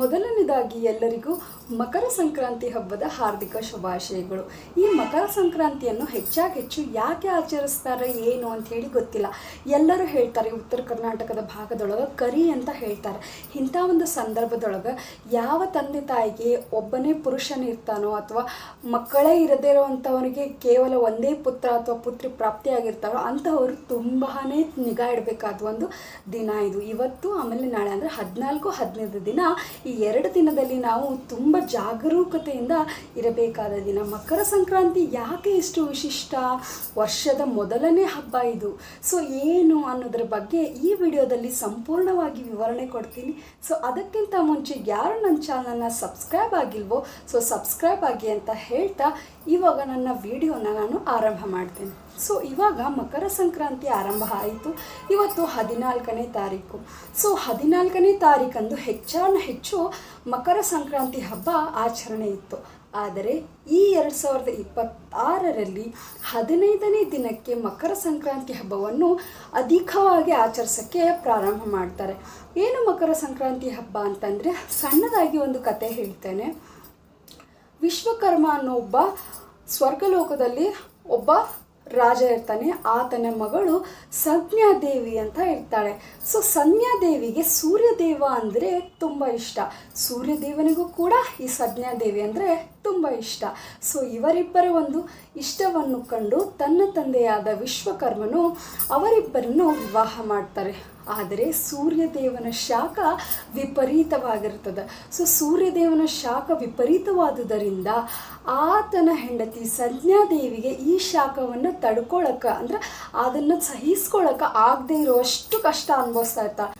ಮೊದಲನೇದಾಗಿ ಎಲ್ಲರಿಗೂ ಮಕರ ಸಂಕ್ರಾಂತಿ ಹಬ್ಬದ ಹಾರ್ದಿಕ ಶುಭಾಶಯಗಳು. ಈ ಮಕರ ಸಂಕ್ರಾಂತಿಯನ್ನು ಹೆಚ್ಚಾಗಿ ಹೆಚ್ಚು ಯಾಕೆ ಆಚರಿಸ್ತಾರೆ, ಏನು ಅಂತ ಹೇಳಿ ಗೊತ್ತಿಲ್ಲ. ಎಲ್ಲರೂ ಹೇಳ್ತಾರೆ, ಉತ್ತರ ಕರ್ನಾಟಕದ ಭಾಗದೊಳಗೆ ಕರಿ ಅಂತ ಹೇಳ್ತಾರೆ. ಇಂಥ ಒಂದು ಸಂದರ್ಭದೊಳಗೆ ಯಾವ ತಂದೆ ತಾಯಿಗೆ ಒಬ್ಬನೇ ಪುರುಷನಿರ್ತಾನೋ ಅಥವಾ ಮಕ್ಕಳೇ ಇರದೇ ಇರೋವಂಥವನಿಗೆ ಕೇವಲ ಒಂದೇ ಪುತ್ರ ಅಥವಾ ಪುತ್ರಿ ಪ್ರಾಪ್ತಿಯಾಗಿರ್ತಾರೋ ಅಂಥವರು ತುಂಬಾ ನಿಗಾ ಇಡಬೇಕಾದ ಒಂದು ದಿನ ಇದು. ಇವತ್ತು ಆಮೇಲೆ ನಾಳೆ ಅಂದರೆ ಹದಿನಾಲ್ಕು ಹದಿನೈದು ದಿನ ಈ ಎರಡು ದಿನದಲ್ಲಿ ನಾವು ತುಂಬ ಜಾಗರೂಕತೆಯಿಂದ ಇರಬೇಕಾದ ದಿನ. ಮಕರ ಸಂಕ್ರಾಂತಿ ಯಾಕೆ ಇಷ್ಟು ವಿಶಿಷ್ಟ? ವರ್ಷದ ಮೊದಲನೇ ಹಬ್ಬ ಇದು. ಸೊ, ಏನು ಅನ್ನೋದ್ರ ಬಗ್ಗೆ ಈ ವಿಡಿಯೋದಲ್ಲಿ ಸಂಪೂರ್ಣವಾಗಿ ವಿವರಣೆ ಕೊಡ್ತೀನಿ. ಸೊ, ಅದಕ್ಕಿಂತ ಮುಂಚೆ ಯಾರು ನನ್ನ ಚಾನಲ್ನ ಸಬ್ಸ್ಕ್ರೈಬ್ ಆಗಿಲ್ವೋ, ಸೊ, ಸಬ್ಸ್ಕ್ರೈಬ್ ಆಗಿ ಅಂತ ಹೇಳ್ತಾ ಇವಾಗ ನನ್ನ ವಿಡಿಯೋನ ನಾನು ಆರಂಭ ಮಾಡ್ತೇನೆ. ಸೊ ಇವಾಗ ಮಕರ ಸಂಕ್ರಾಂತಿ ಆರಂಭ ಆಯಿತು. ಇವತ್ತು ಹದಿನಾಲ್ಕನೇ ತಾರೀಕು. ಸೊ ಹದಿನಾಲ್ಕನೇ ತಾರೀಕಂದು ಹೆಚ್ಚಾನ ಹೆಚ್ಚು ಮಕರ ಸಂಕ್ರಾಂತಿ ಹಬ್ಬ ಆಚರಣೆ ಇತ್ತು. ಆದರೆ ಈ ಎರಡು ಸಾವಿರದ ಇಪ್ಪತ್ತಾರರಲ್ಲಿ ಹದಿನೈದನೇ ದಿನಕ್ಕೆ ಮಕರ ಸಂಕ್ರಾಂತಿ ಹಬ್ಬವನ್ನು ಅಧಿಕವಾಗಿ ಆಚರಿಸೋಕ್ಕೆ ಪ್ರಾರಂಭ ಮಾಡ್ತಾರೆ. ಏನು ಮಕರ ಸಂಕ್ರಾಂತಿ ಹಬ್ಬ ಅಂತಂದರೆ ಸಣ್ಣದಾಗಿ ಒಂದು ಕತೆ ಹೇಳ್ತೇನೆ. ವಿಶ್ವಕರ್ಮ ಅನ್ನೋ ಒಬ್ಬ ಸ್ವರ್ಗಲೋಕದಲ್ಲಿ ಒಬ್ಬ ರಾಜ ಇರ್ತಾನೆ. ಆತನ ಮಗಳು ಸಂಜ್ಞಾದೇವಿ ಅಂತ ಇರ್ತಾಳೆ. ಸೊ ಸಂಜ್ಞಾದೇವಿಗೆ ಸೂರ್ಯದೇವ ಅಂದರೆ ತುಂಬ ಇಷ್ಟ. ಸೂರ್ಯದೇವನಿಗೂ ಕೂಡ ಈ ಸಂಜ್ಞಾದೇವಿ ಅಂದರೆ ತುಂಬ ಇಷ್ಟ. ಸೊ ಇವರಿಬ್ಬರ ಒಂದು ಇಷ್ಟವನ್ನು ಕಂಡು ತನ್ನ ತಂದೆಯಾದ ವಿಶ್ವಕರ್ಮನು ಅವರಿಬ್ಬರನ್ನು ವಿವಾಹ ಮಾಡ್ತಾರೆ. ಆದರೆ ಸೂರ್ಯದೇವನ ಶಾಖ ವಿಪರೀತವಾಗಿರ್ತದೆ ಸೊ ಸೂರ್ಯದೇವನ ಶಾಖ ವಿಪರೀತವಾದುದರಿಂದ ಆತನ ಹೆಂಡತಿ ಸಂಜ್ಞಾದೇವಿಗೆ ಈ ಶಾಖವನ್ನು ತಡ್ಕೊಳಕ್ಕೆ ಅಂದ್ರೆ ಅದನ್ನು ಸಹಿಸ್ಕೊಳಕ್ಕೆ ಆಗದೆ ಇರೋಷ್ಟು ಕಷ್ಟ ಅನುಭವಿಸ್ತಾ ಇರ್ತಾಳೆ.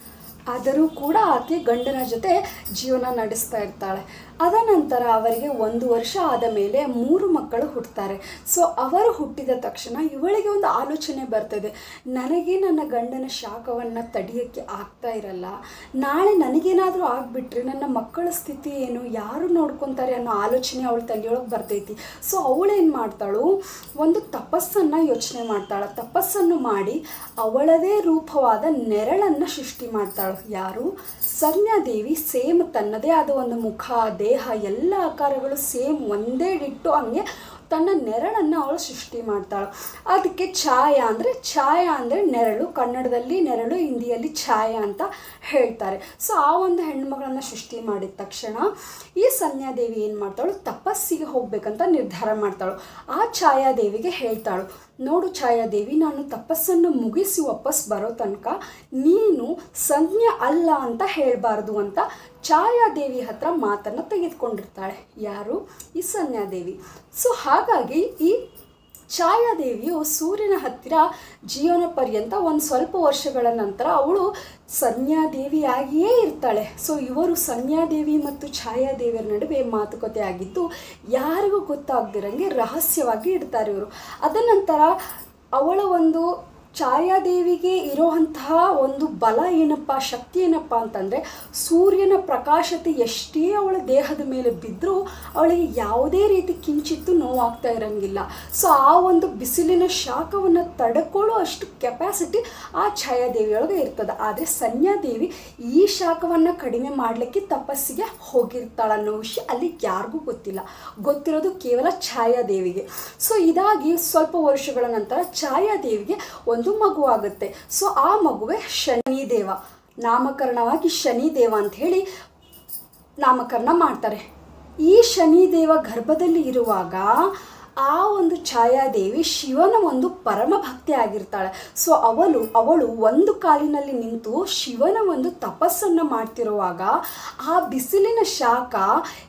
ಆದರೂ ಕೂಡ ಆಕೆ ಗಂಡನ ಜೊತೆ ಜೀವನ ನಡೆಸ್ತಾ ಇರ್ತಾಳೆ. ಅದನಂತರ ಅವರಿಗೆ ಒಂದು ವರ್ಷ ಆದ ಮೇಲೆ ಮೂರು ಮಕ್ಕಳು ಹುಟ್ಟುತ್ತಾರೆ ಸೊ ಅವರು ಹುಟ್ಟಿದ ತಕ್ಷಣ ಇವಳಿಗೆ ಒಂದು ಆಲೋಚನೆ ಬರ್ತದೆ. ನನಗೆ ನನ್ನ ಗಂಡನ ಶಾಖವನ್ನು ತಡೆಯೋಕ್ಕೆ ಆಗ್ತಾ ಇರಲ್ಲ. ನಾಳೆ ನನಗೇನಾದರೂ ಆಗಿಬಿಟ್ರೆ ನನ್ನ ಮಕ್ಕಳ ಸ್ಥಿತಿ ಏನು? ಯಾರು ನೋಡ್ಕೊತಾರೆ ಅನ್ನೋ ಆಲೋಚನೆ ಅವಳು ತಲೆಯೊಳಗೆ ಬರ್ತೈತಿ. ಸೊ ಅವಳೇನು ಮಾಡ್ತಾಳು? ಒಂದು ತಪಸ್ಸನ್ನು ಯೋಚನೆ ಮಾಡ್ತಾಳೆ. ತಪಸ್ಸನ್ನು ಮಾಡಿ ಅವಳದೇ ರೂಪವಾದ ನೆರಳನ್ನು ಸೃಷ್ಟಿ ಮಾಡ್ತಾಳು. ಯಾರು? ಸಂಜ್ಞಾದೇವಿ ಸೇಮ್ ತನ್ನದೇ ಆದ ಒಂದು ಮುಖ ದೇಹ ಎಲ್ಲ ಆಕಾರಗಳು ಸೇಮ್ ಒಂದೇ ಡಿಟ್ಟು ಹಂಗೆ ತನ್ನ ನೆರಳನ್ನು ಅವಳು ಸೃಷ್ಟಿ ಮಾಡ್ತಾಳೆ. ಅದಕ್ಕೆ ಛಾಯಾ ಅಂದರೆ ಛಾಯಾ ಅಂದರೆ ನೆರಳು. ಕನ್ನಡದಲ್ಲಿ ನೆರಳು, ಹಿಂದಿಯಲ್ಲಿ ಛಾಯಾ ಅಂತ ಹೇಳ್ತಾರೆ. ಸೊ ಆ ಒಂದು ಹೆಣ್ಮಗಳನ್ನು ಸೃಷ್ಟಿ ಮಾಡಿದ ತಕ್ಷಣ ಈ ಸನ್ಯಾದೇವಿ ಏನು ಮಾಡ್ತಾಳು? ತಪಸ್ಸಿಗೆ ಹೋಗ್ಬೇಕಂತ ನಿರ್ಧಾರ ಮಾಡ್ತಾಳು. ಆ ಛಾಯಾದೇವಿಗೆ ಹೇಳ್ತಾಳು ನೋಡು ಛಾಯಾದೇವಿ, ನಾನು ತಪಸ್ಸನ್ನು ಮುಗಿಸಿ ವಾಪಸ್ ಬರೋ ತನಕ ನೀನು ಸಂಜ್ಞೆ ಅಲ್ಲ ಅಂತ ಹೇಳಬಾರ್ದು ಅಂತ ಛಾಯಾದೇವಿ ಹತ್ರ ಮಾತನ್ನು ತೆಗೆದುಕೊಂಡಿರ್ತಾಳೆ. ಯಾರು? ಈ ಸಂಜ್ಞಾದೇವಿ. ಸೊ ಹಾಗಾಗಿ ಈ ಛಾಯಾದೇವಿಯು ಸೂರ್ಯನ ಹತ್ತಿರ ಜೀವನ ಪರ್ಯಂತ ಒಂದು ಸ್ವಲ್ಪ ವರ್ಷಗಳ ನಂತರ ಅವಳು ಸಂನ್ಯಾದೇವಿಯಾಗಿಯೇ ಇರ್ತಾಳೆ. ಸೊ ಇವರು ಸಂನ್ಯಾದೇವಿ ಮತ್ತು ಛಾಯಾದೇವಿಯರ ನಡುವೆ ಮಾತುಕತೆ ಆಗಿದ್ದು, ಯಾರಿಗೂ ಗೊತ್ತಾಗದಿರಂಗೆ ರಹಸ್ಯವಾಗಿ ಇಡ್ತಾರೆ ಇವರು. ಅದನಂತರ ಅವಳ ಒಂದು ಛಾಯಾದೇವಿಗೆ ಇರೋವಂತಹ ಒಂದು ಬಲ ಏನಪ್ಪ, ಶಕ್ತಿ ಏನಪ್ಪ ಅಂತಂದರೆ ಸೂರ್ಯನ ಪ್ರಕಾಶತೆ ಎಷ್ಟೇ ಅವಳ ದೇಹದ ಮೇಲೆ ಬಿದ್ದರೂ ಅವಳಿಗೆ ಯಾವುದೇ ರೀತಿ ಕಿಂಚಿತ್ತು ನೋವಾಗ್ತಾ ಇರೋಂಗಿಲ್ಲ. ಸೊ ಆ ಒಂದು ಬಿಸಿಲಿನ ಶಾಖವನ್ನು ತಡ್ಕೊಳ್ಳೋ ಅಷ್ಟು ಕೆಪಾಸಿಟಿ ಆ ಛಾಯಾದೇವಿಯೊಳಗೆ ಇರ್ತದೆ. ಆದರೆ ಸಂಜ್ಞಾದೇವಿ ಈ ಶಾಖವನ್ನು ಕಡಿಮೆ ಮಾಡಲಿಕ್ಕೆ ತಪಸ್ಸಿಗೆ ಹೋಗಿರ್ತಾಳೆ ಅನ್ನೋ ವಿಷಯ ಅಲ್ಲಿ ಯಾರಿಗೂ ಗೊತ್ತಿಲ್ಲ. ಗೊತ್ತಿರೋದು ಕೇವಲ ಛಾಯಾದೇವಿಗೆ. ಸೊ ಇದಾಗಿ ಸ್ವಲ್ಪ ವರ್ಷಗಳ ನಂತರ ಛಾಯಾದೇವಿಗೆ ಒಂದು ಮಗುವಾಗುತ್ತೆ ಸೊ ಆ ಮಗುವೆ ಶನಿದೇವ. ನಾಮಕರಣವಾಗಿ ಶನಿದೇವ ಅಂತ ಹೇಳಿ ನಾಮಕರಣ ಮಾಡ್ತಾರೆ. ಈ ಶನಿದೇವ ಗರ್ಭದಲ್ಲಿ ಇರುವಾಗ ಆ ಒಂದು ಛಾಯಾದೇವಿ ಶಿವನ ಒಂದು ಪರಮ ಭಕ್ತಿ ಆಗಿರ್ತಾಳೆ. ಸೊ ಅವಳು ಅವಳು ಒಂದು ಕಾಲಿನಲ್ಲಿ ನಿಂತು ಶಿವನ ಒಂದು ತಪಸ್ಸನ್ನು ಮಾಡ್ತಿರುವಾಗ ಆ ಬಿಸಿಲಿನ ಶಾಖ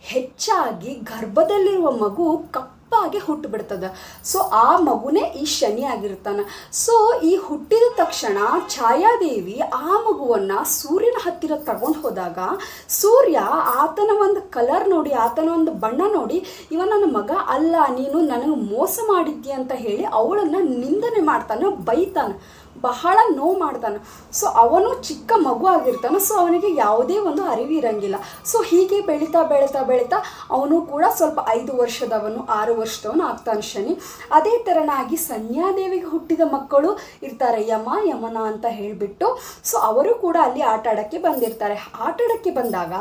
ಹೆಚ್ಚಾಗಿ ಗರ್ಭದಲ್ಲಿರುವ ಮಗು ಕಪ್ ಕಪ್ಪಾಗಿ ಹುಟ್ಟುಬಿಡ್ತದೆ. ಸೊ ಆ ಮಗುನೇ ಈ ಶನಿ ಆಗಿರ್ತಾನೆ. ಸೊ ಈ ಹುಟ್ಟಿದ ತಕ್ಷಣ ಛಾಯಾದೇವಿ ಆ ಮಗುವನ್ನು ಸೂರ್ಯನ ಹತ್ತಿರ ತಗೊಂಡು ಹೋದಾಗ ಸೂರ್ಯ ಆತನ ಒಂದು ಕಲರ್ ನೋಡಿ, ಆತನ ಒಂದು ಬಣ್ಣ ನೋಡಿ, ಇವ ನನ್ನ ಮಗ ಅಲ್ಲ, ನೀನು ನನಗೆ ಮೋಸ ಮಾಡಿದ್ಯ? ಅಂತ ಹೇಳಿ ಅವಳನ್ನು ನಿಂದನೆ ಮಾಡ್ತಾನೆ, ಬೈತಾನೆ. ಬಹಳ ನೋವು ಮಾಡ್ತಾನೆ. ಸೊ ಅವನು ಚಿಕ್ಕ ಮಗು ಆಗಿರ್ತಾನೆ. ಸೊ ಅವನಿಗೆ ಯಾವುದೇ ಒಂದು ಅರಿವು ಇರಂಗಿಲ್ಲ. ಸೊ ಹೀಗೆ ಬೆಳೀತಾ ಬೆಳೀತಾ ಬೆಳೀತಾ ಅವನು ಕೂಡ ಸ್ವಲ್ಪ ಐದು ವರ್ಷದವನು, ಆರು ವರ್ಷದವನು ಆಗ್ತಾನೆ ಶನಿ. ಅದೇ ಥರನಾಗಿ ಸಂಧ್ಯಾದೇವಿಗೆ ಹುಟ್ಟಿದ ಮಕ್ಕಳು ಇರ್ತಾರೆ. ಯಮ, ಯಮನ ಅಂತ ಹೇಳಿಬಿಟ್ಟು ಸೊ ಅವರು ಕೂಡ ಅಲ್ಲಿ ಆಟ ಬಂದಿರ್ತಾರೆ. ಆಟ ಆಡೋಕ್ಕೆ ಬಂದಾಗ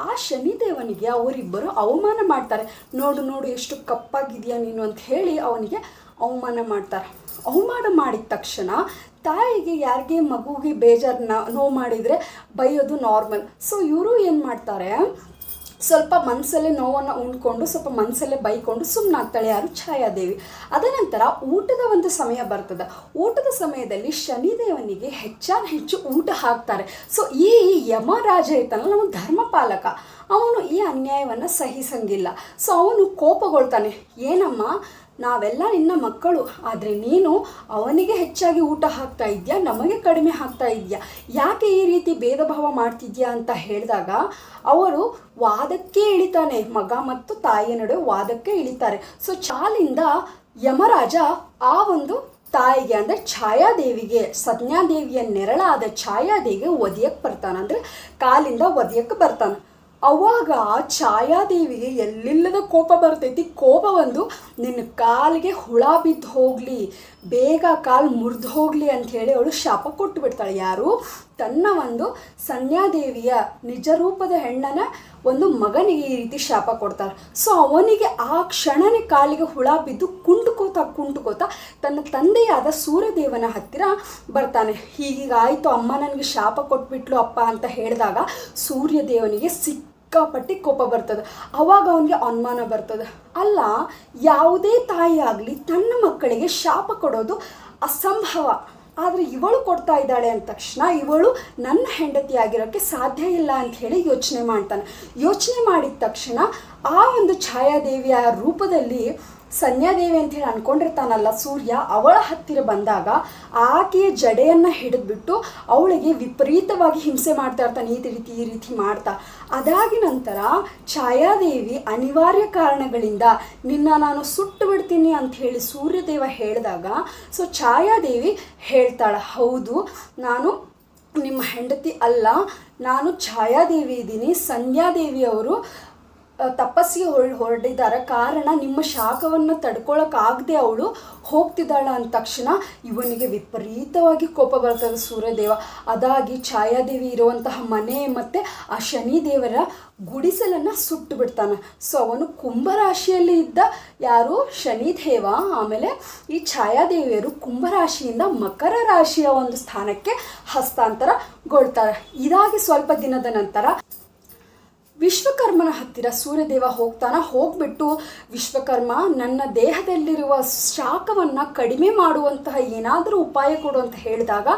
ಆ ಶನಿದೇವನಿಗೆ ಅವರಿಬ್ಬರು ಅವಮಾನ ಮಾಡ್ತಾರೆ. ನೋಡು ನೋಡು, ಎಷ್ಟು ಕಪ್ಪಾಗಿದೆಯಾ ನೀನು ಅಂತ ಹೇಳಿ ಅವನಿಗೆ ಅವಮಾನ ಮಾಡ್ತಾರೆ. ಅವಮಾನ ಮಾಡಿದ ತಕ್ಷಣ ತಾಯಿಗೆ, ಯಾರಿಗೆ, ಮಗುಗೆ ಬೇಜಾರನ್ನ ನೋವು ಮಾಡಿದರೆ ಬೈಯೋದು ನಾರ್ಮಲ್ ಸೊ ಇವರು ಏನು ಮಾಡ್ತಾರೆ? ಸ್ವಲ್ಪ ಮನಸ್ಸಲ್ಲೇ ನೋವನ್ನು ಉಂಡ್ಕೊಂಡು, ಸ್ವಲ್ಪ ಮನಸ್ಸಲ್ಲೇ ಬೈಕೊಂಡು ಸುಮ್ಮನಾಗ್ತಾಳೆ ಯಾರು? ಛಾಯಾದೇವಿ. ಅದನಂತರ ಊಟದ ಒಂದು ಸಮಯ ಬರ್ತದೆ. ಊಟದ ಸಮಯದಲ್ಲಿ ಶನಿದೇವನಿಗೆ ಹೆಚ್ಚಾನ ಹೆಚ್ಚು ಊಟ ಹಾಕ್ತಾರೆ. ಸೊ ಈ ಯಮರಾಜ ಐತಲ್ಲ ನಮ್ಮ ಧರ್ಮಪಾಲಕ ಅವನು ಈ ಅನ್ಯಾಯವನ್ನು ಸಹಿಸಂಗಿಲ್ಲ. ಸೊ ಅವನು ಕೋಪಗೊಳ್ತಾನೆ. ಏನಮ್ಮ? ನಾವೆಲ್ಲ ನಿನ್ನ ಮಕ್ಕಳು, ಆದರೆ ನೀನು ಅವನಿಗೆ ಹೆಚ್ಚಾಗಿ ಊಟ ಹಾಕ್ತಾ ಇದೆಯಾ? ನಮಗೆ ಕಡಿಮೆ ಹಾಕ್ತಾ ಇದೆಯಾ? ಯಾಕೆ ಈ ರೀತಿ ಭೇದ ಭಾವ ಮಾಡ್ತಿದ್ಯಾ ಅಂತ ಹೇಳಿದಾಗ, ಅವರು ವಾದಕ್ಕೆ ಇಳಿತಾನೆ. ಮಗ ಮತ್ತು ತಾಯಿಯ ನಡುವೆ ವಾದಕ್ಕೆ ಇಳಿತಾರೆ. ಸೊ ಚಾಲಿಂದ ಯಮರಾಜ ಆ ಒಂದು ತಾಯಿಗೆ, ಅಂದರೆ ಛಾಯಾದೇವಿಗೆ ಸಂಜ್ಞಾದೇವಿಯ ನೆರಳಾದ ಛಾಯಾದೇವಿಗೆ ಒದಿಯಕ್ಕೆ ಬರ್ತಾನೆ. ಅಂದರೆ ಕಾಲಿಂದ ಒದಿಯಕ್ಕೆ ಬರ್ತಾನೆ. ಅವಾಗ ಛಾಯಾದೇವಿಗೆ ಎಲ್ಲಿಲ್ಲದ ಕೋಪ ಬರ್ತೈತಿ? ಕೋಪ ಒಂದು ನಿನ್ನ ಕಾಲಿಗೆ ಹುಳ ಬಿದ್ದು ಹೋಗಲಿ, ಬೇಗ ಕಾಲು ಮುರಿದು ಹೋಗಲಿ ಅಂತ ಹೇಳಿ ಅವಳು ಶಾಪ ಕೊಟ್ಟು ಬಿಡ್ತಾಳೆ. ಯಾರು? ತನ್ನ ಒಂದು ಸನ್ಯಾದೇವಿಯ ನಿಜ ರೂಪದ ಹೆಣ್ಣನ ಒಂದು ಮಗನಿಗೆ ಈ ರೀತಿ ಶಾಪ ಕೊಡ್ತಾರೆ. ಸೊ ಅವನಿಗೆ ಆ ಕ್ಷಣನೇ ಕಾಲಿಗೆ ಹುಳ ಬಿದ್ದು ಕುಂಟುಕೋತ ಕುಂಟುಕೋತ ತನ್ನ ತಂದೆಯಾದ ಸೂರ್ಯದೇವನ ಹತ್ತಿರ ಬರ್ತಾನೆ. ಹೀಗೀಗಾಯಿತು, ಅಮ್ಮ ನನಗೆ ಶಾಪ ಕೊಟ್ಬಿಟ್ಲು ಅಪ್ಪ ಅಂತ ಹೇಳಿದಾಗ ಸೂರ್ಯದೇವನಿಗೆ ಸಿಕ್ಕಾಪಟ್ಟಿ ಕೋಪ ಬರ್ತದೆ. ಅವಾಗ ಅವನಿಗೆ ಅನುಮಾನ ಬರ್ತದೆ. ಅಲ್ಲ, ಯಾವುದೇ ತಾಯಿ ಆಗಲಿ ತನ್ನ ಮಕ್ಕಳಿಗೆ ಶಾಪ ಕೊಡೋದು ಅಸಂಭವ. ಆದರೆ ಇವಳು ಕೊಡ್ತಾ ಇದ್ದಾಳೆ ಅಂದ ತಕ್ಷಣ ಇವಳು ನನ್ನ ಹೆಂಡತಿ ಆಗಿರೋಕ್ಕೆ ಸಾಧ್ಯ ಇಲ್ಲ ಅಂತ ಹೇಳಿ ಯೋಚನೆ ಮಾಡ್ತಾನೆ. ಯೋಚನೆ ಮಾಡಿದ ತಕ್ಷಣ ಆ ಒಂದು ಛಾಯಾದೇವಿಯ ರೂಪದಲ್ಲಿ ಸಂಧ್ಯಾದೇವಿ ಅಂತ ಹೇಳಿ ಅನ್ಕೊಂಡಿರ್ತಾನಲ್ಲ ಸೂರ್ಯ, ಅವಳ ಹತ್ತಿರ ಬಂದಾಗ ಆಕೆಯ ಜಡೆಯನ್ನು ಹಿಡಿದ್ಬಿಟ್ಟು ಅವಳಿಗೆ ವಿಪರೀತವಾಗಿ ಹಿಂಸೆ ಮಾಡ್ತಾ ಇರ್ತಾನೆ, ಈ ರೀತಿ ಈ ರೀತಿ ಮಾಡ್ತಾ. ಅದಾಗಿ ನಂತರ ಛಾಯಾದೇವಿ ಅನಿವಾರ್ಯ ಕಾರಣಗಳಿಂದ ನಿನ್ನ ನಾನು ಸುಟ್ಟು ಬಿಡ್ತೀನಿ ಅಂತ ಹೇಳಿ ಸೂರ್ಯದೇವ ಹೇಳಿದಾಗ ಸೊ ಛಾಯಾದೇವಿ ಹೇಳ್ತಾಳೆ, ಹೌದು, ನಾನು ನಿಮ್ಮ ಹೆಂಡತಿ ಅಲ್ಲ, ನಾನು ಛಾಯಾದೇವಿ ಇದ್ದೀನಿ ಸಂಧ್ಯಾದೇವಿ ತಪಸ್ಸಿಗೆ ಹೊರ ಹೊರಡಿದ್ದಾರೆ ಕಾರಣ ನಿಮ್ಮ ಶಾಖವನ್ನು ತಡ್ಕೊಳಕ್ಕಾಗದೆ ಅವಳು ಹೋಗ್ತಿದ್ದಾಳ ಅಂದ ತಕ್ಷಣ ಇವನಿಗೆ ವಿಪರೀತವಾಗಿ ಕೋಪ ಬರ್ತದೆ ಸೂರ್ಯದೇವ. ಅದಾಗಿ ಛಾಯಾದೇವಿ ಇರುವಂತಹ ಮನೆ ಮತ್ತು ಆ ಶನಿದೇವರ ಗುಡಿಸಲನ್ನು ಸುಟ್ಟು ಬಿಡ್ತಾನೆ. ಸೊ ಅವನು ಕುಂಭರಾಶಿಯಲ್ಲಿ ಇದ್ದ ಯಾರು? ಶನಿದೇವ. ಆಮೇಲೆ ಈ ಛಾಯಾದೇವಿಯರು ಕುಂಭರಾಶಿಯಿಂದ ಮಕರ ರಾಶಿಯ ಒಂದು ಸ್ಥಾನಕ್ಕೆ ಹಸ್ತಾಂತರಗೊಳ್ತಾರೆ. ಇದಾಗಿ ಸ್ವಲ್ಪ ದಿನದ ನಂತರ ವಿಶ್ವಕರ್ಮನ ಹತ್ತಿರ ಸೂರ್ಯದೇವ ಹೋಗ್ತಾನ, ಹೋಗ್ಬಿಟ್ಟು ವಿಶ್ವಕರ್ಮ ನನ್ನ ದೇಹದಲ್ಲಿರುವ ಶಾಖವನ್ನು ಕಡಿಮೆ ಮಾಡುವಂತಹ ಏನಾದರೂ ಉಪಾಯ ಕೊಡು ಅಂತ ಹೇಳಿದಾಗ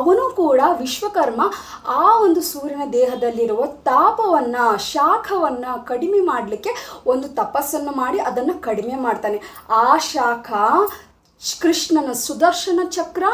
ಅವನು ಕೂಡ ವಿಶ್ವಕರ್ಮ ಆ ಒಂದು ಸೂರ್ಯನ ದೇಹದಲ್ಲಿರುವ ತಾಪವನ್ನು, ಶಾಖವನ್ನು ಕಡಿಮೆ ಮಾಡಲಿಕ್ಕೆ ಒಂದು ತಪಸ್ಸನ್ನು ಮಾಡಿ ಅದನ್ನು ಕಡಿಮೆ ಮಾಡ್ತಾನೆ. ಆ ಶಾಖ ಕೃಷ್ಣನ ಸುದರ್ಶನ ಚಕ್ರ,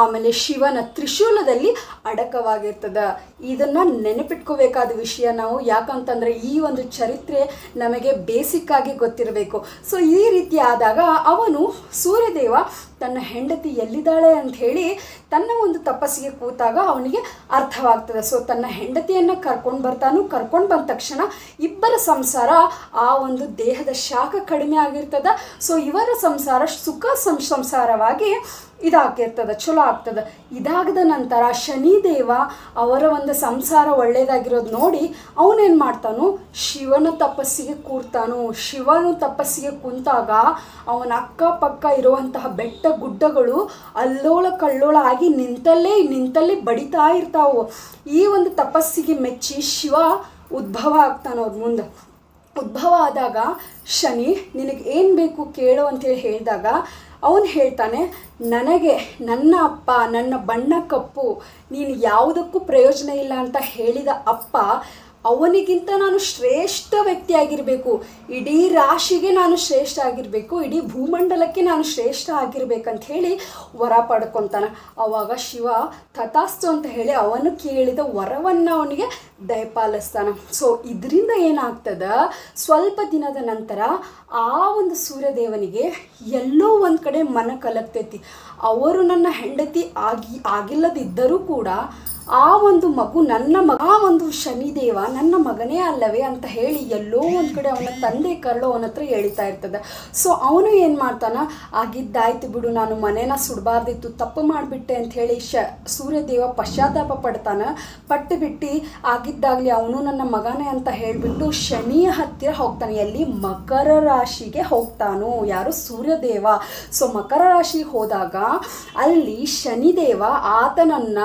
ಆಮೇಲೆ ಶಿವನ ತ್ರಿಶೂಲದಲ್ಲಿ ಅಡಕವಾಗಿರ್ತದೆ. ಇದನ್ನು ನೆನಪಿಟ್ಕೋಬೇಕಾದ ವಿಷಯ ನಾವು. ಯಾಕಂತಂದರೆ ಈ ಒಂದು ಚರಿತ್ರೆ ನಮಗೆ ಬೇಸಿಕ್ ಆಗಿ ಗೊತ್ತಿರಬೇಕು. ಸೊ ಈ ರೀತಿ ಆದಾಗ ಅವನು ಸೂರ್ಯದೇವ ತನ್ನ ಹೆಂಡತಿ ಎಲ್ಲಿದ್ದಾಳೆ ಅಂತ ಹೇಳಿ ತನ್ನ ಒಂದು ತಪಸ್ಸಿಗೆ ಕೂತಾಗ ಅವನಿಗೆ ಅರ್ಥವಾಗ್ತದೆ. ಸೊ ತನ್ನ ಹೆಂಡತಿಯನ್ನು ಕರ್ಕೊಂಡು ಬರ್ತಾನು. ಕರ್ಕೊಂಡು ಬಂದ ತಕ್ಷಣ ಇಬ್ಬರ ಸಂಸಾರ ಆ ಒಂದು ದೇಹದ ಶಾಖ ಕಡಿಮೆ ಆಗಿರ್ತದೆ. ಸೊ ಇವರ ಸಂಸಾರ ಸುಖ ಸಂಸಾರವಾಗಿ ಇದಾಗಿರ್ತದೆ ಚಲೋ ಆಗ್ತದೆ. ಇದಾಗದ ನಂತರ ಶನಿದೇವ ಅವರ ಒಂದು ಸಂಸಾರ ಒಳ್ಳೆಯದಾಗಿರೋದು ನೋಡಿ ಅವನೇನು ಮಾಡ್ತಾನು? ಶಿವನ ತಪಸ್ಸಿಗೆ ಕೂರ್ತಾನು. ಶಿವನು ತಪಸ್ಸಿಗೆ ಕುಂತಾಗ ಅವನ ಅಕ್ಕಪಕ್ಕ ಇರುವಂತಹ ಬೆಟ್ಟ ಗುಡ್ಡಗಳು ಅಲ್ಲೋಳ ಕಲ್ಲೋಳ ಆಗಿ ನಿಂತಲ್ಲೇ ನಿಂತಲ್ಲೇ ಬಡಿತಾ ಇರ್ತಾವು. ಈ ಒಂದು ತಪಸ್ಸಿಗೆ ಮೆಚ್ಚಿ ಶಿವ ಉದ್ಭವ ಆಗ್ತಾನ ಅವ್ರ ಮುಂದೆ. ಉದ್ಭವ ಆದಾಗ, ಶನಿ, ನಿನಗೆ ಏನು ಬೇಕು ಕೇಳು ಅಂತೇಳಿ ಹೇಳಿದಾಗ ಅವನು ಹೇಳ್ತಾನೆ, ನನಗೆ ನನ್ನ ಅಪ್ಪ, ನನ್ನ ಬಣ್ಣ ಕಪ್ಪು, ನೀನು ಯಾವುದಕ್ಕೂ ಪ್ರಯೋಜನ ಇಲ್ಲ ಅಂತ ಹೇಳಿದ ಅಪ್ಪ ಅವನಿಗಿಂತ ನಾನು ಶ್ರೇಷ್ಠ ವ್ಯಕ್ತಿಯಾಗಿರಬೇಕು. ಇಡೀ ರಾಶಿಗೆ ನಾನು ಶ್ರೇಷ್ಠ ಆಗಿರಬೇಕು. ಇಡೀ ಭೂಮಂಡಲಕ್ಕೆ ನಾನು ಶ್ರೇಷ್ಠ ಆಗಿರ್ಬೇಕಂತ ಹೇಳಿ ವರ ಪಡ್ಕೊತಾನೆ. ಅವಾಗ ಶಿವ ತಥಾಸ್ತು ಅಂತ ಹೇಳಿ ಅವನು ಕೇಳಿದ ವರವನ್ನು ಅವನಿಗೆ ದಯಪಾಲಿಸ್ತಾನೆ. ಸೊ ಇದರಿಂದ ಏನಾಗ್ತದ? ಸ್ವಲ್ಪ ದಿನದ ನಂತರ ಆ ಒಂದು ಸೂರ್ಯದೇವನಿಗೆ ಎಲ್ಲೋ ಒಂದು ಕಡೆ ಮನ ಕಲಗ್ತೈತಿ. ಅವರು ನನ್ನ ಹೆಂಡತಿ ಆಗಿ, ಆಗಿಲ್ಲದಿದ್ದರೂ ಕೂಡ ಆ ಒಂದು ಮಗು ನನ್ನ ಮಗ ಆ ಒಂದು ಶನಿದೇವ ನನ್ನ ಮಗನೇ ಅಲ್ಲವೇ ಅಂತ ಹೇಳಿ ಎಲ್ಲೋ ಒಂದು ಕಡೆ ಅವನ ತಂದೆ ಕರಳು ಅವನ ಹತ್ರ ಹೇಳ್ತಾ ಇರ್ತದೆ. ಸೊ ಅವನು ಏನು ಮಾಡ್ತಾನ? ಆಗಿದ್ದಾಯ್ತು ಬಿಡು, ನಾನು ಮನೇನ ಸುಡಬಾರ್ದಿತ್ತು, ತಪ್ಪು ಮಾಡಿಬಿಟ್ಟೆ ಅಂತ ಹೇಳಿ ಶ ಸೂರ್ಯದೇವ ಪಶ್ಚಾತ್ತಾಪ ಪಡ್ತಾನ. ಪಟ್ಟು ಬಿಟ್ಟು, ಆಗಿದ್ದಾಗಲಿ ಅವನು ನನ್ನ ಮಗನೇ ಅಂತ ಹೇಳಿಬಿಟ್ಟು ಶನಿಯ ಹತ್ತಿರ ಹೋಗ್ತಾನೆ. ಎಲ್ಲಿ? ಮಕರ ರಾಶಿಗೆ ಹೋಗ್ತಾನು. ಯಾರು? ಸೂರ್ಯದೇವ. ಸೊ ಮಕರ ರಾಶಿಗೆ ಹೋದಾಗ ಅಲ್ಲಿ ಶನಿದೇವ ಆತನನ್ನ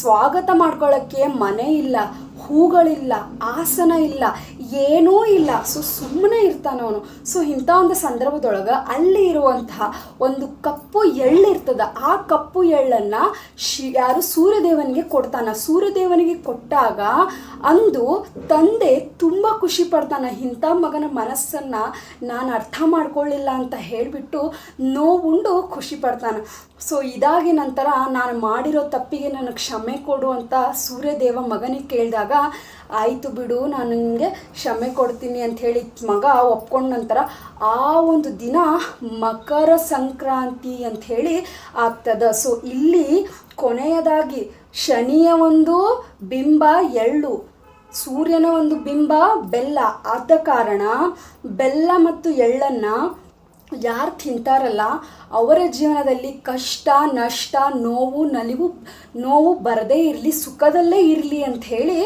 ಸ್ವಾಗತ ಮಾಡ್ಕೊಳ್ಳೋಕ್ಕೆ ಮನೆ ಇಲ್ಲ, ಹೂಗಳಿಲ್ಲ, ಆಸನ ಇಲ್ಲ, ಏನೂ ಇಲ್ಲ. ಸೊ ಸುಮ್ಮನೆ ಇರ್ತಾನವನು ಸೊ ಇಂಥ ಒಂದು ಸಂದರ್ಭದೊಳಗೆ ಅಲ್ಲಿ ಇರುವಂತಹ ಒಂದು ಕಪ್ಪು ಎಳ್ಳಿರ್ತದ ಆ ಕಪ್ಪು ಎಳ್ಳನ್ನು ಶಿ, ಯಾರು ಸೂರ್ಯದೇವನಿಗೆ ಕೊಡ್ತಾನ. ಸೂರ್ಯದೇವನಿಗೆ ಕೊಟ್ಟಾಗ ಅಂದು ತಂದೆ ತುಂಬ ಖುಷಿ ಪಡ್ತಾನೆ, ಇಂಥ ಮಗನ ಮನಸ್ಸನ್ನು ನಾನು ಅರ್ಥ ಮಾಡ್ಕೊಳ್ಳಿಲ್ಲ ಅಂತ ಹೇಳಿಬಿಟ್ಟು ನೋವುಂಡು ಖುಷಿ ಪಡ್ತಾನೆ. ಸೊ ಇದಾಗಿ ನಂತರ ನಾನು ಮಾಡಿರೋ ತಪ್ಪಿಗೆ ನನಗೆ ಕ್ಷಮೆ ಕೊಡು ಅಂತ ಸೂರ್ಯದೇವ ಮಗನಿಗೆ ಕೇಳಿದಾಗ, ಆಯಿತು ಬಿಡು, ನಾನು ನಿಮಗೆ ಕ್ಷಮೆ ಕೊಡ್ತೀನಿ ಅಂತ ಹೇಳಿ ಮಗ ಒಪ್ಕೊಂಡ ನಂತರ, ಆ ಒಂದು ದಿನ ಮಕರ ಸಂಕ್ರಾಂತಿ ಅಂತ ಹೇಳಿ ಆಗ್ತದೆ. ಸೊ ಇಲ್ಲಿ ಕೊನೆಯದಾಗಿ ಶನಿಯ ಒಂದು ಬಿಂಬ ಎಳ್ಳು, ಸೂರ್ಯನ ಒಂದು ಬಿಂಬ ಬೆಲ್ಲ. ಆದ ಕಾರಣ ಬೆಲ್ಲ ಮತ್ತು ಎಳ್ಳನ್ನು ಯಾರು ತಿಂತಾರಲ್ಲ, ಅವರ ಜೀವನದಲ್ಲಿ ಕಷ್ಟ, ನಷ್ಟ, ನೋವು, ನಲಿವು, ನೋವು ಬರದೇ ಇರಲಿ, ಸುಖದಲ್ಲೇ ಇರಲಿ ಅಂತ ಹೇಳಿ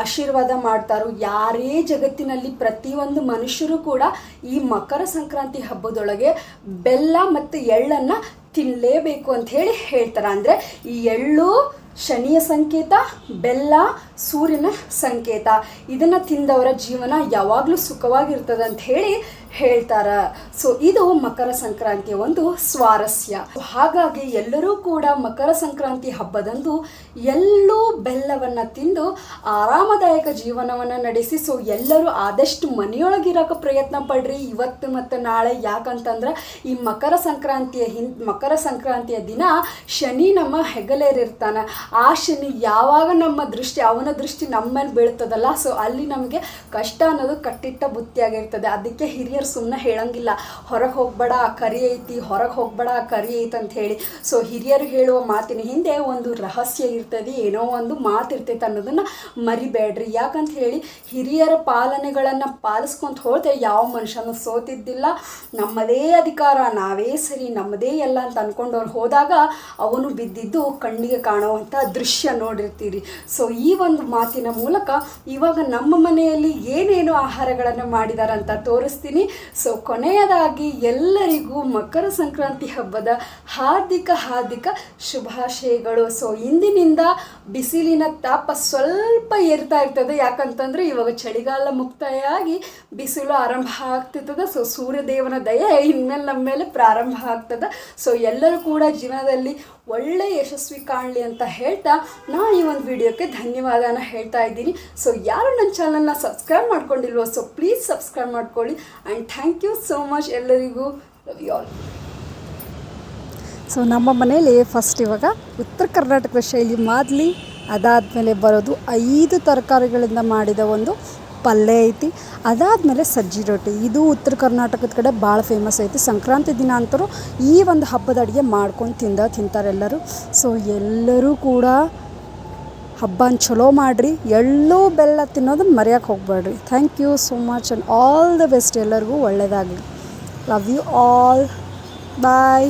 ಆಶೀರ್ವಾದ ಮಾಡ್ತಾರೋ. ಯಾರೇ ಜಗತ್ತಿನಲ್ಲಿ ಪ್ರತಿಯೊಂದು ಮನುಷ್ಯರು ಕೂಡ ಈ ಮಕರ ಸಂಕ್ರಾಂತಿ ಹಬ್ಬದೊಳಗೆ ಬೆಲ್ಲ ಮತ್ತು ಎಳ್ಳನ್ನು ತಿನ್ನಲೇಬೇಕು ಅಂತ ಹೇಳಿ ಹೇಳ್ತಾರೆ. ಅಂದರೆ ಈ ಎಳ್ಳು ಶನಿಯ ಸಂಕೇತ, ಬೆಲ್ಲ ಸೂರ್ಯನ ಸಂಕೇತ. ಇದನ್ನು ತಿಂದವರ ಜೀವನ ಯಾವಾಗಲೂ ಸುಖವಾಗಿರ್ತದೆ ಅಂತ ಹೇಳಿ ಹೇಳ್ತಾರ. ಸೊ ಇದು ಮಕರ ಸಂಕ್ರಾಂತಿಯ ಒಂದು ಸ್ವಾರಸ್ಯ. ಹಾಗಾಗಿ ಎಲ್ಲರೂ ಕೂಡ ಮಕರ ಸಂಕ್ರಾಂತಿ ಹಬ್ಬದಂದು ಎಲ್ಲೂ ಬೆಲ್ಲವನ್ನು ತಿಂದು ಆರಾಮದಾಯಕ ಜೀವನವನ್ನು ನಡೆಸಿ ಸೊ ಎಲ್ಲರೂ ಆದಷ್ಟು ಮನೆಯೊಳಗಿರೋಕೆ ಪ್ರಯತ್ನ ಪಡ್ರಿ. ಇವತ್ತು ಮತ್ತು ನಾಳೆ ಯಾಕಂತಂದ್ರೆ ಈ ಮಕರ ಸಂಕ್ರಾಂತಿಯ ಹಿನ್, ಮಕರ ಸಂಕ್ರಾಂತಿಯ ದಿನ ಶನಿ ನಮ್ಮ ಹೆಗಲೇರಿರ್ತಾನೆ. ಆ ಶನಿ ಯಾವಾಗ ನಮ್ಮ ದೃಷ್ಟಿ, ಅವನ ದೃಷ್ಟಿ ನಮ್ಮ ಮೇಲೆ ಬೀಳ್ತದಲ್ಲ ಸೊ ಅಲ್ಲಿ ನಮಗೆ ಕಷ್ಟ ಅನ್ನೋದು ಕಟ್ಟಿಟ್ಟ ಬುತ್ತಿಯಾಗಿರ್ತದೆ. ಅದಕ್ಕೆ ಹಿರಿಯರು ಸುಮ್ಮನೆ ಹೇಳಂಗಿಲ್ಲ. ಹೊರಗೆ ಹೋಗ್ಬೇಡ, ಕರಿ ಐತಿ, ಹೊರಗೆ ಹೋಗ್ಬೇಡ, ಕರಿ ಐತಿ ಅಂತ ಹೇಳಿ. ಸೊ ಹಿರಿಯರು ಹೇಳುವ ಮಾತಿನ ಹಿಂದೆ ಒಂದು ರಹಸ್ಯ ಇರ್ತದೆ, ಏನೋ ಒಂದು ಮಾತು ಇರ್ತೈತೆ ಅನ್ನೋದನ್ನು ಮರಿಬೇಡ್ರಿ. ಯಾಕಂತ ಹೇಳಿ, ಹಿರಿಯರ ಪಾಲನೆಗಳನ್ನು ಪಾಲಿಸ್ಕೊಂತ ಹೋದ್ರೆ ಯಾವ ಮನುಷ್ಯನೂ ಸೋತಿದ್ದಿಲ್ಲ. ನಮ್ಮದೇ ಅಧಿಕಾರ, ನಾವೇ ಸರಿ, ನಮ್ಮದೇ ಎಲ್ಲ ಅಂತ ಅಂದ್ಕೊಂಡವ್ರು ಹೋದಾಗ ಅವನು ಬಿದ್ದಿದ್ದು ಕಣ್ಣಿಗೆ ಕಾಣುವಂಥ ದೃಶ್ಯ ನೋಡಿರ್ತೀರಿ. ಸೊ ಈ ಒಂದು ಮಾತಿನ ಮೂಲಕ ಇವಾಗ ನಮ್ಮ ಮನೆಯಲ್ಲಿ ಏನೇನು ಆಹಾರಗಳನ್ನು ಮಾಡಿದಾರಂತ ತೋರಿಸ್ತೀನಿ. ಸೊ ಕೊನೆಯದಾಗಿ ಎಲ್ಲರಿಗೂ ಮಕರ ಸಂಕ್ರಾಂತಿ ಹಬ್ಬದ ಹಾರ್ದಿಕ ಹಾರ್ದಿಕ ಶುಭಾಶಯಗಳು. ಸೊ ಇಂದಿನಿಂದ ಬಿಸಿಲಿನ ತಾಪ ಸ್ವಲ್ಪ ಏರ್ತಾ ಇರ್ತದೆ. ಯಾಕಂತಂದರೆ ಇವಾಗ ಚಳಿಗಾಲ ಮುಕ್ತಾಯ ಆಗಿ ಬಿಸಿಲು ಆರಂಭ ಆಗ್ತಿರ್ತದೆ. ಸೊ ಸೂರ್ಯದೇವನ ದಯ ಇನ್ಮೇಲೆ ನಮ್ಮ ಮೇಲೆ ಪ್ರಾರಂಭ ಆಗ್ತದೆ. ಸೊ ಎಲ್ಲರೂ ಕೂಡ ಜೀವನದಲ್ಲಿ ಒಳ್ಳೆ ಯಶಸ್ವಿ ಕಾಣಲಿ ಅಂತ ಹೇಳ್ತಾ ನಾನು ಈ ಒಂದು ವಿಡಿಯೋಕ್ಕೆ ಧನ್ಯವಾದನ ಹೇಳ್ತಾ ಇದ್ದೀನಿ. ಸೊ ಯಾರು ನನ್ನ ಚಾನಲ್ನ ಸಬ್ಸ್ಕ್ರೈಬ್ ಮಾಡ್ಕೊಂಡಿಲ್ವೋ ಸೊ ಪ್ಲೀಸ್ ಸಬ್ಸ್ಕ್ರೈಬ್ ಮಾಡ್ಕೊಳ್ಳಿ. And thank you so much ಎಲ್ಲರಿಗೂ. ಲವ್ ಯು ಆಲ್ ಸೊ ನಮ್ಮ ಮನೇಲಿ ಫಸ್ಟ್ ಇವಾಗ ಉತ್ತರ ಕರ್ನಾಟಕದ ಶೈಲಿ ಮಾದಲಿ, ಅದಾದಮೇಲೆ ಬರೋದು ಐದು ತರಕಾರಿಗಳಿಂದ ಮಾಡಿದ ಒಂದು ಪಲ್ಯ ಐತಿ. ಅದಾದಮೇಲೆ ಸಜ್ಜಿ ರೊಟ್ಟಿ. ಇದು ಉತ್ತರ ಕರ್ನಾಟಕದ ಕಡೆ ಭಾಳ ಫೇಮಸ್ ಐತಿ. ಸಂಕ್ರಾಂತಿ ದಿನ ಅಂತರೂ ಈ ಒಂದು ಹಬ್ಬದ ಅಡುಗೆ ಮಾಡ್ಕೊಂಡು ತಿಂದ ತಿಂತಾರೆ ಎಲ್ಲರೂ ಸೊ ಎಲ್ಲರೂ ಕೂಡ ಹಬ್ಬನ ಚಲೋ ಮಾಡಿರಿ, ಎಳ್ಳು ಬೆಲ್ಲ ತಿನ್ನೋದನ್ನ ಮರೆಯೋಕೆ ಹೋಗಬೇಡ್ರಿ. Thank you so much and all the best ಎಲ್ಲರಿಗೂ ಒಳ್ಳೆಯದಾಗಲಿ ಲವ್ ಯು ಆಲ್ ಬಾಯ್